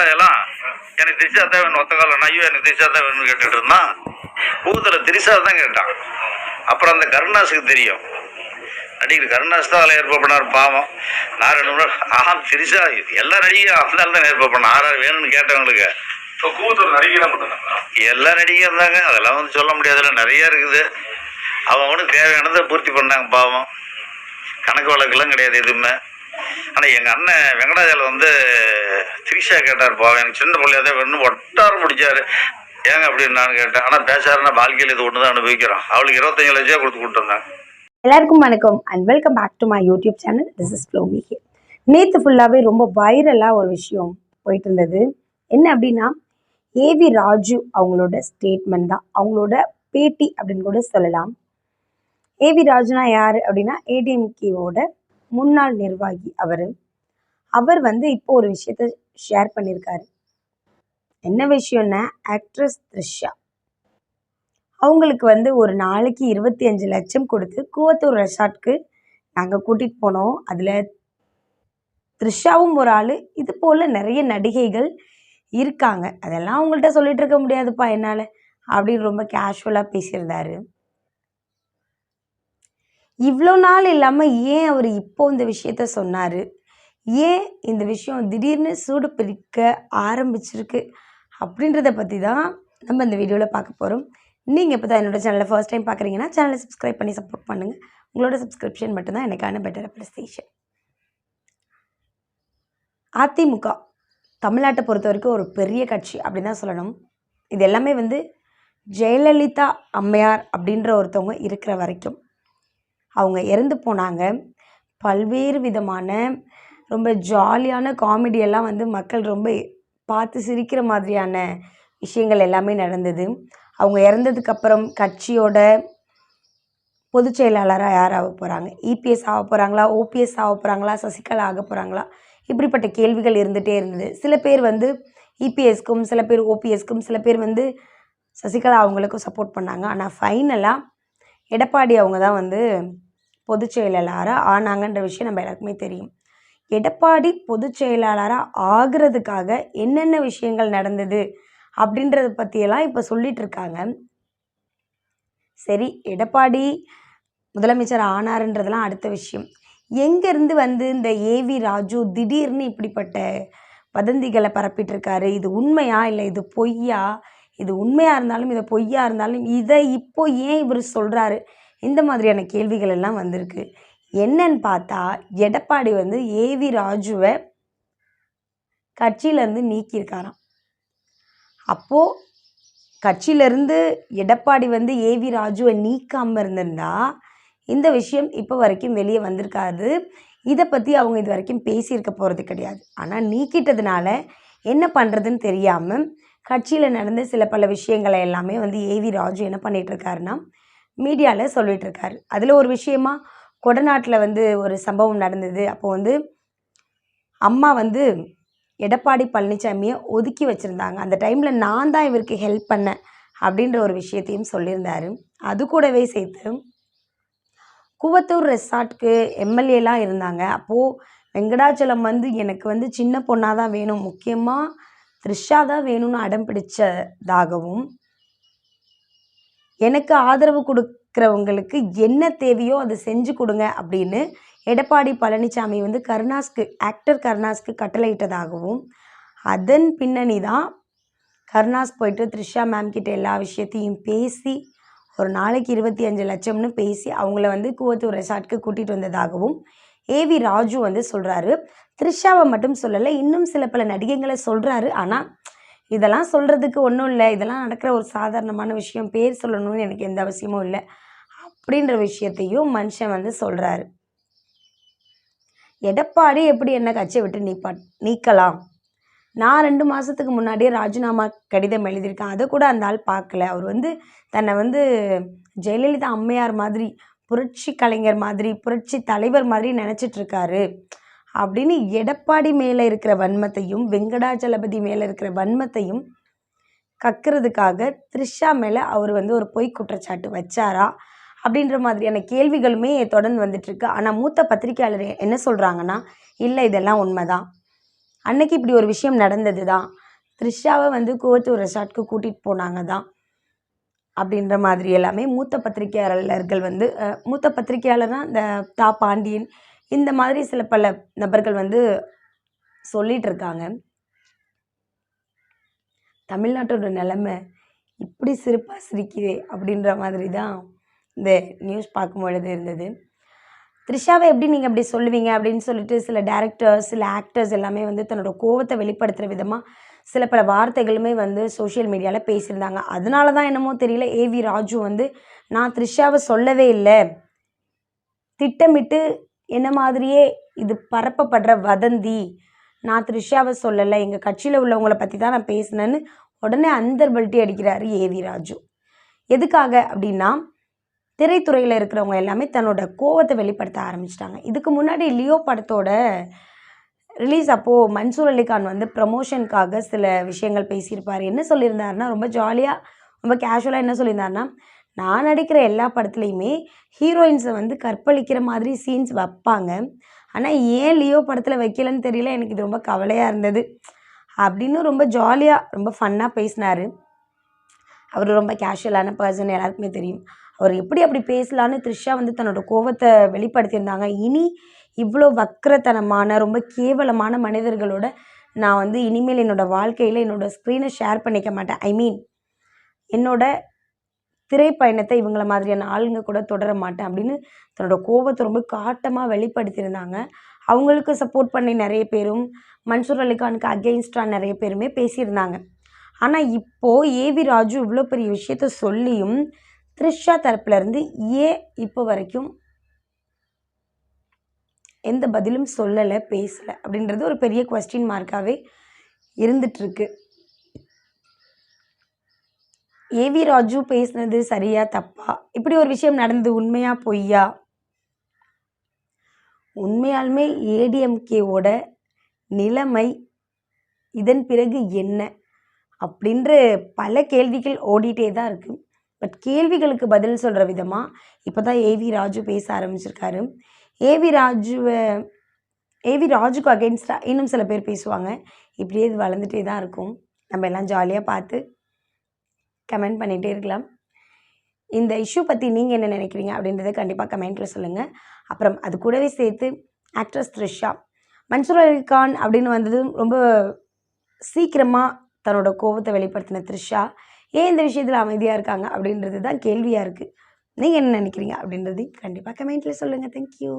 வெங்கடாஜலம் எனக்கு திரிசா தான் வேணும் ஒத்த காலம் ஐயோ எனக்கு திரிசா தான் வேணும்னு கேட்டுட்டு இருந்தான். பூத்தில் திரிசா தான் கேட்டான். அப்புறம் அந்த கருணாஸுக்கு தெரியும். நடிகர் கருணாஸ் தான் அதில் ஏற்பாடு பண்ணார் பாவம். நான் ரெண்டு மூணு ஆஹா திரிசா எல்லா நடிகையும் அந்த தான் ஏற்பாடு பண்ண ஆறாறு வேணும்னு கேட்டவங்களுக்கு. இப்போ கூவத்தூர் நடிகை எல்லா நடிகையும் இருந்தாங்க. அதெல்லாம் வந்து சொல்ல முடியாதுல நிறைய இருக்குது. அவன் அவனுக்கு தேவையானதை பூர்த்தி பண்ணாங்க பாவம். கணக்கு வழக்கெல்லாம் கிடையாது எதுவுமே. ஆனால் எங்கள் அண்ணன் வெங்கடாஜலம் வந்து திரிஷா கேட்டார் பாவம் எனக்கு சின்ன பிள்ளையா தான் வேணும் ஒட்டாரம் முடிச்சாரு. ஏங்க அப்படின்னு நான் கேட்டேன். ஆனால் பேசாருன்னா வாழ்க்கையில் இது ஒன்று தான் அனுபவிக்கிறோம் அவளுக்கு இருபத்தஞ்சு லட்சம் கொடுத்து கூப்பிட்டு எல்லாருக்கும் வணக்கம். And welcome back to my YouTube channel this is Flomi here நேற்று ஃபுல்லாகவே ரொம்ப வைரலாக ஒரு விஷயம் போயிட்டு இருந்தது. என்ன அப்படின்னா ஏவி ராஜு அவங்களோட ஸ்டேட்மெண்ட் தான். அவங்களோட பேட்டி அப்படின்னு கூட சொல்லலாம். ஏவி ராஜுனா யார் அப்படின்னா ஏடிஎம்கேவோட முன்னாள் நிர்வாகி அவர். அவர் வந்து இப்போ ஒரு விஷயத்த ஷேர் பண்ணியிருக்காரு என்ன விஷயம்னா ஆக்ட்ரஸ் த்ரிஷா. அவங்களுக்கு வந்து ஒரு நாளைக்கு இருபத்தி அஞ்சு லட்சம் கொடுத்து கூவத்தூர் ரெசார்ட்க்கு நாங்கள் கூட்டிகிட்டு போனோம். அதில் த்ரிஷாவும் ஒரு ஆள். இது போல் நிறைய நடிகைகள் இருக்காங்க. அதெல்லாம் அவங்கள்ட்ட சொல்லிட்டு இருக்க முடியாதுப்பா என்னால். அப்படின்னு ரொம்ப கேஷுவலாக பேசியிருந்தாரு. இவ்வளோ நாள் இல்லாமல் ஏன் அவர் இப்போ இந்த விஷயத்த சொன்னார்? ஏன் இந்த விஷயம் திடீர்னு சூடு பிரிக்க ஆரம்பிச்சிருக்கு அப்படின்றத பற்றி தான் நம்ம இந்த வீடியோவில் பார்க்க போகிறோம் நீங்கள் இப்போ தான் என்னோடய சேனலை ஃபர்ஸ்ட் டைம் பார்க்குறீங்கன்னா சேனலை சப்ஸ்கிரைப் பண்ணி சப்போர்ட் பண்ணுங்கள் உங்களோட சப்ஸ்கிரிப்ஷன் மட்டும்தான் எனக்கான பெட்டர் அப்ரிசியேஷன் அதிமுக தமிழ்நாட்டை பொறுத்த வரைக்கும் ஒரு பெரிய கட்சி அப்படின்னு தான் சொல்லணும். இது எல்லாமே வந்து ஜெயலலிதா அம்மையார் அப்படின்ற ஒருத்தவங்க இருக்கிற வரைக்கும். அவங்க இறந்து போனாங்க. பல்வேறு விதமான ரொம்ப ஜாலியான காமெடியெல்லாம் வந்து மக்கள் ரொம்ப பார்த்து சிரிக்கிற மாதிரியான விஷயங்கள் எல்லாமே நடந்தது. அவங்க இறந்ததுக்கப்புறம் கட்சியோட பொதுச் செயலாளராக யார் ஆக போகிறாங்க இபிஎஸ் ஆக போகிறாங்களா ஓபிஎஸ் ஆக போகிறாங்களா சசிகலா ஆக போகிறாங்களா இப்படிப்பட்ட கேள்விகள் இருந்துகிட்டே இருந்தது. சில பேர் வந்து இபிஎஸ்க்கும் சில பேர் ஓபிஎஸ்க்கும் சில பேர் வந்து சசிகலா அவங்களுக்கும் சப்போர்ட் பண்ணாங்க. ஆனால் ஃபைனலாக எடப்பாடி அவங்க தான் வந்து பொதுச் செயலாளராக ஆனாங்கன்ற விஷயம் நம்ம எல்லாருக்குமே தெரியும். எடப்பாடி பொதுச் செயலாளராக ஆகிறதுக்காக என்னென்ன விஷயங்கள் நடந்தது அப்படின்றத பற்றியெல்லாம் இப்போ சொல்லிட்டு இருக்காங்க. சரி எடப்பாடி முதலமைச்சர் ஆனாருன்றதெல்லாம் அடுத்த விஷயம். எங்கேருந்து வந்து இந்த ஏவி ராஜு திடீர்னு இப்படிப்பட்ட வதந்திகளை பரப்பிட்டு இருக்காரு இது உண்மையா இல்லை இது பொய்யா? இது உண்மையாக இருந்தாலும் இதை பொய்யா இருந்தாலும் இதை இப்போ ஏன் இவர் சொல்கிறாரு இந்த மாதிரியான கேள்விகள் எல்லாம் வந்திருக்கு. என்னன்னு பார்த்தா எடப்பாடி வந்து ஏவி ராஜுவை கட்சியிலேருந்து நீக்கியிருக்காராம். அப்போது கட்சியிலேருந்து எடப்பாடி வந்து ஏவி ராஜுவை நீக்காமல் இருந்திருந்தா இந்த விஷயம் இப்போ வரைக்கும் வெளியே வந்திருக்காது. இதை பற்றி அவங்க இது வரைக்கும் பேசியிருக்க போகிறது கிடையாது. ஆனால் நீக்கிட்டதுனால என்ன பண்ணுறதுன்னு தெரியாமல் கட்சியில் நடந்த சில பல விஷயங்களை எல்லாமே வந்து ஏவி ராஜு என்ன பண்ணிகிட்ருக்காருன்னா மீடியாவில் சொல்லிகிட்ருக்காரு அதில் ஒரு விஷயமா கொடநாட்டில் வந்து ஒரு சம்பவம் நடந்தது. அப்போ வந்து அம்மா வந்து எடப்பாடி பழனிசாமியை ஒதுக்கி வச்சுருந்தாங்க. அந்த டைமில் நான் தான் இவருக்கு ஹெல்ப் பண்ணேன் அப்படின்ற ஒரு விஷயத்தையும் சொல்லியிருந்தார். அது கூடவே சேர்த்து கூவத்தூர் ரெசார்ட்க்கு எம்எல்ஏலாம் இருந்தாங்க. அப்போது வெங்கடாச்சலம் வந்து எனக்கு வந்து சின்ன பொண்ணாக தான் வேணும். முக்கியமாக த்ரிஷா தான் வேணும்னு அடம் பிடிச்சதாகவும் எனக்கு ஆதரவு இருக்கிறவங்களுக்கு என்ன தேவையோ அதை செஞ்சு கொடுங்க அப்படின்னு எடப்பாடி பழனிசாமி வந்து கருணாஸ்க்கு ஆக்டர் கருணாஸ்க்கு கட்டளையிட்டதாகவும் அதன் பின்னணி தான் கருணாஸ் போயிட்டு த்ரிஷா மேம் கிட்ட எல்லா விஷயத்தையும் பேசி ஒரு நாளைக்கு இருபத்தி அஞ்சு லட்சம்னு பேசி அவங்கள வந்து கூவத்தூர் ரெசார்ட்க்கு கூட்டிகிட்டு வந்ததாகவும் ஏவி ராஜு வந்து சொல்கிறாரு த்ரிஷாவை மட்டும் சொல்லலை இன்னும் சில பல நடிகைங்களை சொல்கிறாரு ஆனால் இதெல்லாம் சொல்கிறதுக்கு ஒன்றும் இல்லை. இதெல்லாம் நடக்கிற ஒரு சாதாரணமான விஷயம். பேர் சொல்லணும்னு எனக்கு எந்த அவசியமும் இல்லை. அப்படின்ற விஷயத்தையும் மனுஷன் வந்து சொல்கிறாரு எடப்பாடி எப்படி என்ன கட்சியை விட்டு நீப்பா நீக்கலாம்? நான் ரெண்டு மாதத்துக்கு முன்னாடியே ராஜினாமா கடிதம் எழுதியிருக்கேன். அதை கூட அந்த ஆள் பார்க்கல. அவர் வந்து தன்னை வந்து ஜெயலலிதா அம்மையார் மாதிரி புரட்சி கலைஞர் மாதிரி புரட்சி தலைவர் மாதிரி நினச்சிட்ருக்காரு இருக்காரு. அப்படின்னு எடப்பாடி மேலே இருக்கிற வன்மத்தையும் வெங்கடாச்சலபதி மேலே இருக்கிற வன்மத்தையும் கக்கிறதுக்காக த்ரிஷா மேலே அவர் வந்து ஒரு பொய் குற்றச்சாட்டு வச்சாரா? அப்படின்ற மாதிரியான கேள்விகளுமே தொடர்ந்து வந்துட்டுருக்கு ஆனால் மூத்த பத்திரிகையாளர் என்ன சொல்கிறாங்கன்னா இல்லை இதெல்லாம் உண்மைதான். அன்னைக்கு இப்படி ஒரு விஷயம் நடந்தது தான் த்ரிஷாவை வந்து கோவத்தூர் ரெசார்ட்க்கு கூட்டிகிட்டு போனாங்க தான் அப்படின்ற மாதிரி எல்லாமே மூத்த பத்திரிகையாளர்கள் வந்து மூத்த பத்திரிகையாளர்னா இந்த தா பாண்டியன் இந்த மாதிரி சில பல நபர்கள் வந்து சொல்லிட்டு இருக்காங்க தமிழ்நாட்டோட நிலைமை இப்படி சிரிப்பாக சிரிக்குதே அப்படின்ற மாதிரி தான் இந்த நியூஸ் பார்க்கும் பொழுது இருந்தது. த்ரிஷாவை எப்படி நீங்கள் அப்படி சொல்லுவீங்க அப்படின்னு சொல்லிட்டு சில டேரக்டர்ஸ் சில ஆக்டர்ஸ் எல்லாமே வந்து தன்னோட கோவத்தை வெளிப்படுத்துகிற விதமாக சில பல வார்த்தைகளுமே வந்து சோஷியல் மீடியாவில் பேசியிருந்தாங்க. அதனால தான் என்னமோ தெரியல ஏவி ராஜு வந்து நான் த்ரிஷாவை சொல்லவே இல்லை. திட்டமிட்டு என்ன மாதிரியே இது பரப்பப்படுற வதந்தி. நான் த்ரிஷாவை சொல்லலை. எங்கள் கட்சியில் உள்ளவங்களை பற்றி தான் நான் பேசினேன்னு உடனே அந்தர் பல்ட்டி அடிக்கிறாரு ஏவி ராஜு. எதுக்காக அப்படின்னா திரைத்துறையில் இருக்கிறவங்க எல்லாமே தன்னோட கோவத்தை வெளிப்படுத்த ஆரம்பிச்சிட்டாங்க. இதுக்கு முன்னாடி லியோ படத்தோட ரிலீஸ் அப்போது மன்சூர் அலிகான் வந்து ப்ரமோஷனுக்காக சில விஷயங்கள் பேசியிருப்பார். என்ன சொல்லியிருந்தாருன்னா ரொம்ப ஜாலியாக ரொம்ப கேஷுவலாக என்ன சொல்லியிருந்தாருன்னா நான் நடிக்கிற எல்லா படத்துலையுமே ஹீரோயின்ஸை வந்து கற்பழிக்கிற மாதிரி சீன்ஸ் வைப்பாங்க. ஆனால் ஏன் லியோ படத்தில் வைக்கலன்னு தெரியல. எனக்கு இது ரொம்ப கவலையாக இருந்தது. அப்படின்னு ரொம்ப ஜாலியாக ரொம்ப ஃபன்னாக பேசினார். அவர் ரொம்ப கேஷுவலான பர்சன் எல்லாருக்குமே தெரியும். அவர் எப்படி அப்படி பேசலான்னு த்ரிஷா வந்து தன்னோட கோவத்தை வெளிப்படுத்தியிருந்தாங்க. இனி இவ்வளோ வக்கரத்தனமான ரொம்ப கேவலமான மனிதர்களோட நான் வந்து இனிமேல் என்னோடய வாழ்க்கையில் என்னோடய ஸ்க்ரீனை ஷேர் பண்ணிக்க மாட்டேன். ஐ மீன் என்னோட திரைப்பயணத்தை இவங்கள மாதிரியான ஆளுங்க கூட தொடர மாட்டேன் அப்படின்னு தன்னோட கோபத்தை ரொம்ப காட்டமாக வெளிப்படுத்தியிருந்தாங்க. அவங்களுக்கு சப்போர்ட் பண்ணி நிறைய பேரும் மன்சூர் அலிகானுக்கு அகெயின்ஸ்டாக நிறைய பேருமே பேசியிருந்தாங்க. ஆனால் இப்போது ஏவி ராஜு இவ்வளோ பெரிய விஷயத்த சொல்லியும் த்ரிஷா தரப்புலேருந்து ஏன் இப்போ வரைக்கும் எந்த பதிலும் சொல்லலை பேசலை அப்படின்றது ஒரு பெரிய கொஸ்டின் மார்க்காகவே இருந்துகிட்ருக்கு ஏவி ராஜு பேசுனது சரியா தப்பா? இப்படி ஒரு விஷயம் நடந்தது உண்மையா பொய்யா? உண்மையாலுமே ஏடிஎம்கேவோட நிலைமை இதன் பிறகு என்ன? அப்படின்ற பல கேள்விகள் ஓடிட்டே தான் இருக்குது பட் கேள்விகளுக்கு பதில் சொல்கிற விதமாக இப்போ தான் ஏவி ராஜு பேச ஆரம்பிச்சிருக்காரு. ஏவி ராஜுவை ஏவி ராஜுக்கு அகெயின்ஸ்டாக இன்னும் சில பேர் பேசுவாங்க. இப்படியே இது வளர்ந்துட்டே தான் இருக்கும். நம்ம எல்லாம் ஜாலியாக பார்த்து கமெண்ட் பண்ணிகிட்டே இருக்கலாம். இந்த இஷ்யூ பற்றி நீங்கள் என்ன நினைக்கிறீங்க அப்படின்றத கண்டிப்பாக கமெண்ட்டில் சொல்லுங்கள் அப்புறம் அது கூடவே சேர்த்து ஆக்ட்ரஸ் த்ரிஷா. மன்சூர் அலி கான் அப்படின்னு வந்ததும் ரொம்ப சீக்கிரமாக தன்னோட கோபத்தை வெளிப்படுத்தின த்ரிஷா. ஏன் இந்த விஷயத்தில் அமைதியாக இருக்காங்க அப்படின்றது தான் கேள்வியாக இருக்குது நீங்கள் என்ன நினைக்கிறீங்க அப்படின்றதையும் கண்டிப்பாக கமெண்ட்டில் சொல்லுங்கள் தேங்க்யூ